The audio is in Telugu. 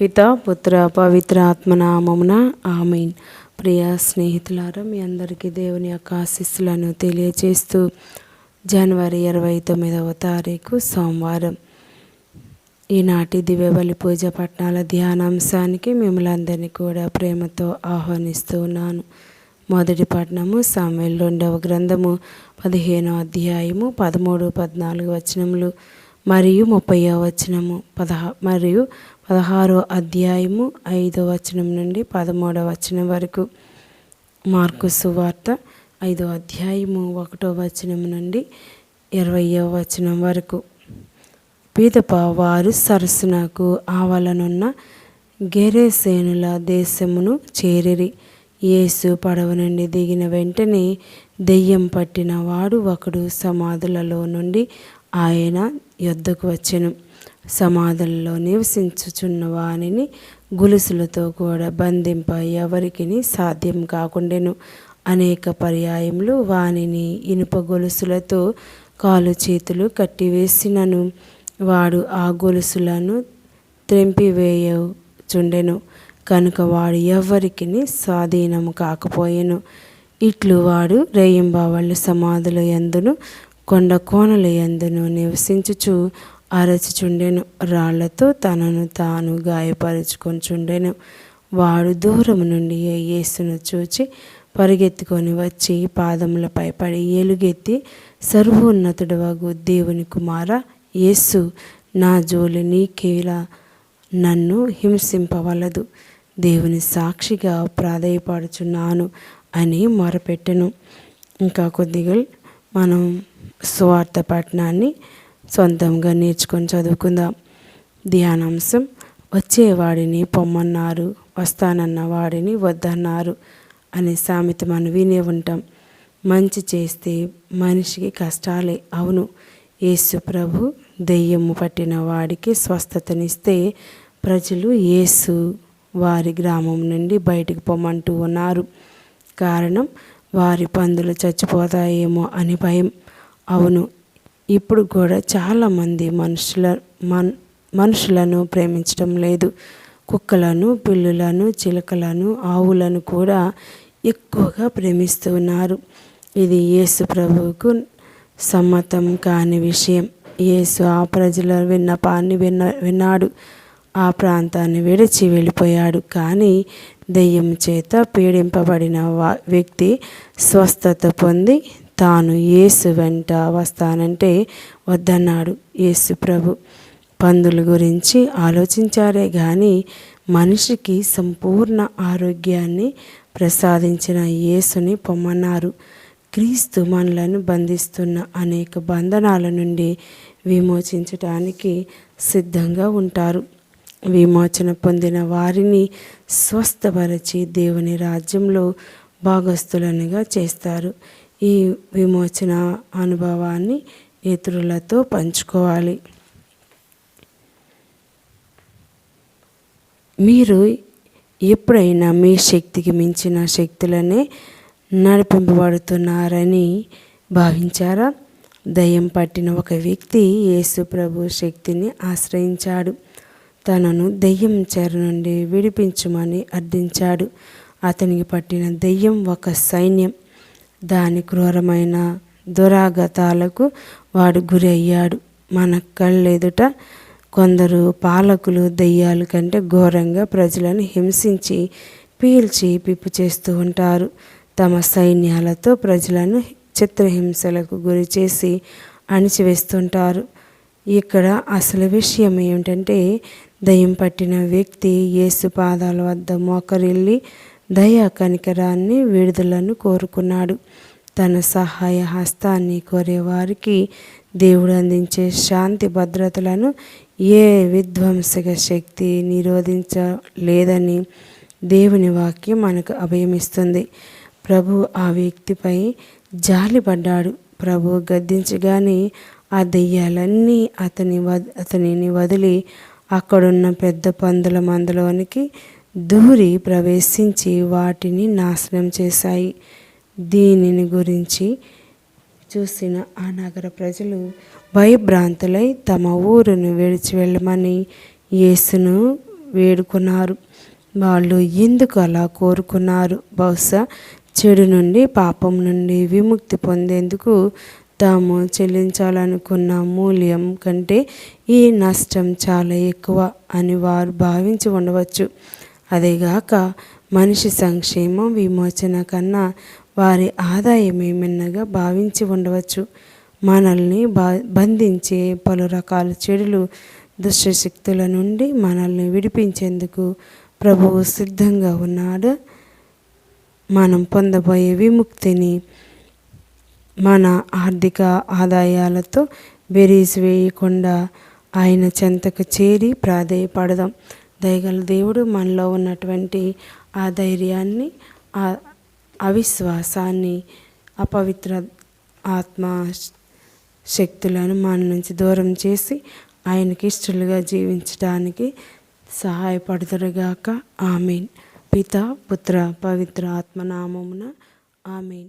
పిత పుత్ర పవిత్ర ఆత్మనామమున ఆమెన్. ప్రియ స్నేహితులారా మీ అందరికీ దేవుని యొక్క ఆశీస్సులను తెలియజేస్తూ జనవరి ఇరవై తొమ్మిదవ తారీఖు సోమవారం. ఈనాటి దివ్యబలి పూజ పట్నాల ధ్యానాంశానికి మిమ్మల్ని అందరినీ కూడా ప్రేమతో ఆహ్వానిస్తూ ఉన్నాను. మొదటి పట్నము సామెల్ రెండవ గ్రంథము పదిహేనో అధ్యాయము పదమూడు పద్నాలుగు వచనములు మరియు ముప్పై వచనము పదహా మరియు పదహారో అధ్యాయము ఐదో వచనం నుండి పదమూడవ వచనం వరకు. మార్కు సువార్త ఐదో అధ్యాయము ఒకటో వచనం నుండి ఇరవయో వచనం వరకు. పీదప వారు సరస్సునకు ఆవలనున్న గెరేసేనుల దేశమును చేరిరి. యేసు పడవ నుండి దిగిన వెంటనే దెయ్యం పట్టిన వాడు ఒకడు సమాధులలో నుండి ఆయన యొద్దకు వచ్చెను. సమాధుల్లో నివసించుచున్న వానిని గులుసులతో కూడా బంధింప ఎవరికి సాధ్యం కాకుండెను. అనేక పర్యాయములు వానిని ఇనుప గొలుసులతో కాలు చేతులు కట్టివేసినను. వాడు ఆ గొలుసులను త్రెంపివేయచుండెను. కనుక వాడు ఎవ్వరికి స్వాధీనము కాకపోయెను. ఇట్లు వాడు రేయింబావళ్ళు సమాధుల ఎందును కొండ కోనల ఎందును నివసించుచు అరచుచుండెను. రాళ్ళతో తనను తాను గాయపరుచుకొనిచుండెను. వాడు దూరం నుండి యేసును చూచి పరిగెత్తుకొని వచ్చి పాదములపై పడి ఎలుగెత్తి సర్వోన్నతుడు వగు దేవుని కుమార యేసు నా జోలి నీకేలా? నన్ను హింసింపవలదు. దేవుని సాక్షిగా ప్రాధాయపడుచున్నాను అని మొరపెట్టెను. ఇంకా కొద్దిగా మనం స్వార్థ పట్టణాన్ని సొంతంగా నేర్చుకొని చదువుకుందాం. ధ్యానాంశం వచ్చేవాడిని పొమ్మన్నారు వస్తానన్న వాడిని వద్దన్నారు అనే సామెత మనం వినే ఉంటాం. మంచి చేస్తే మనిషికి కష్టాలే. అవును యేసు ప్రభు దెయ్యము పట్టిన వాడికి స్వస్థతనిస్తే ప్రజలు యేసు వారి గ్రామం నుండి బయటికి పొమ్మంటూ ఉన్నారు. కారణం వారి పందులు చచ్చిపోతాయేమో అని భయం. అవును ఇప్పుడు కూడా చాలామంది మనుషుల మన్ మనుషులను ప్రేమించడం లేదు. కుక్కలను పిల్లులను చిలకలను ఆవులను కూడా ఎక్కువగా ప్రేమిస్తున్నారు. ఇది యేసు ప్రభువుకు సమ్మతం కాని విషయం. యేసు ఆ ప్రజల విన్నపాన్ని విన్న విన్నాడు. ఆ ప్రాంతాన్ని విడిచి వెళ్ళిపోయాడు. కానీ దెయ్యం చేత పీడింపబడిన వ్యక్తి స్వస్థత పొంది తాను యేసు వెంట వస్తానంటే వద్దన్నాడు యేసు ప్రభు. పందుల గురించి ఆలోచించారే కానీ మనిషికి సంపూర్ణ ఆరోగ్యాన్ని ప్రసాదించిన యేసుని పొమ్మన్నారు. క్రీస్తు మనలను బంధిస్తున్న అనేక బంధనాల నుండి విమోచించటానికి సిద్ధంగా ఉంటారు. విమోచన పొందిన వారిని స్వస్థపరచి దేవుని రాజ్యంలో భాగస్థులనుగా చేస్తారు. ఈ విమోచన అనుభవాన్ని ఇతరులతో పంచుకోవాలి. మీరు ఎప్పుడైనా మీ శక్తికి మించిన శక్తులనే నడిపింపబడుతున్నారని భావించారా? దయ్యం పట్టిన ఒక వ్యక్తి యేసు ప్రభు శక్తిని ఆశ్రయించాడు. తనను దెయ్యం చెర నుండి విడిపించమని అర్థించాడు. అతనికి పట్టిన దెయ్యం ఒక సైన్యం. దాని క్రూరమైన దురాగతాలకు వాడు గురి అయ్యాడు. మన కళ్ళెదుట కొందరు పాలకులు దయ్యాల కంటే ఘోరంగా ప్రజలను హింసించి పీల్చి పిప్పు చేస్తూ ఉంటారు. తమ సైన్యాలతో ప్రజలను చిత్రహింసలకు గురి చేసి అణిచివేస్తుంటారు. ఇక్కడ అసలు విషయం ఏమిటంటే దయ్యం పట్టిన వ్యక్తి యేసు పాదాల వద్ద మోకరిల్లి దయా కనికరాన్ని విడుదలను కోరుకున్నాడు. తన సహాయ హస్తాన్ని కోరేవారికి దేవుడు అందించే శాంతి భద్రతలను ఏ విధ్వంసక శక్తి నిరోధించలేదని దేవుని వాక్యం మనకు అభయమిస్తుంది. ప్రభు ఆ వ్యక్తిపై జాలిపడ్డాడు. ప్రభు గద్దించగానే ఆ దెయ్యాలన్నీ అతని వద్ అతనిని వదిలి అక్కడున్న పెద్ద పందుల మందలోనికి దూరి ప్రవేశించి వాటిని నాశనం చేశాయి. దీనిని గురించి చూసిన ఆ నగర ప్రజలు భయభ్రాంతులై తమ ఊరును విడిచి వెళ్ళమని యేసును వేడుకున్నారు. వాళ్ళు ఎందుకు అలా కోరుకున్నారు? బహుశా చెడు నుండి పాపం నుండి విముక్తి పొందేందుకు తాము చెల్లించాలనుకున్న మూల్యం కంటే ఈ నష్టం చాలా ఎక్కువ అని వారు భావించి ఉండవచ్చు. అదేగాక మనిషి సంక్షేమం విమోచన కన్నా వారి ఆదాయం ఏమన్నగా భావించి ఉండవచ్చు. మనల్ని బా బంధించే పలు రకాల చెడులు దుష్టశక్తుల నుండి మనల్ని విడిపించేందుకు ప్రభువు సిద్ధంగా ఉన్నాడు. మనం పొందబోయే విముక్తిని మన ఆర్థిక ఆదాయాలతో బెరీస్ వేయకుండా ఆయన చెంతకు చేరి ప్రాధేయపడదాం. దయగల దేవుడు మనలో ఉన్నటువంటి ఆ ధైర్యాన్ని ఆ అవిశ్వాసాన్ని అపవిత్ర ఆత్మ శక్తులను మన నుంచి దూరం చేసి ఆయనకి ఇష్టలుగా జీవించడానికి సహాయపడుతురుగాక ఆమెన్. పిత పుత్ర పవిత్ర ఆత్మనామమున ఆమెన్.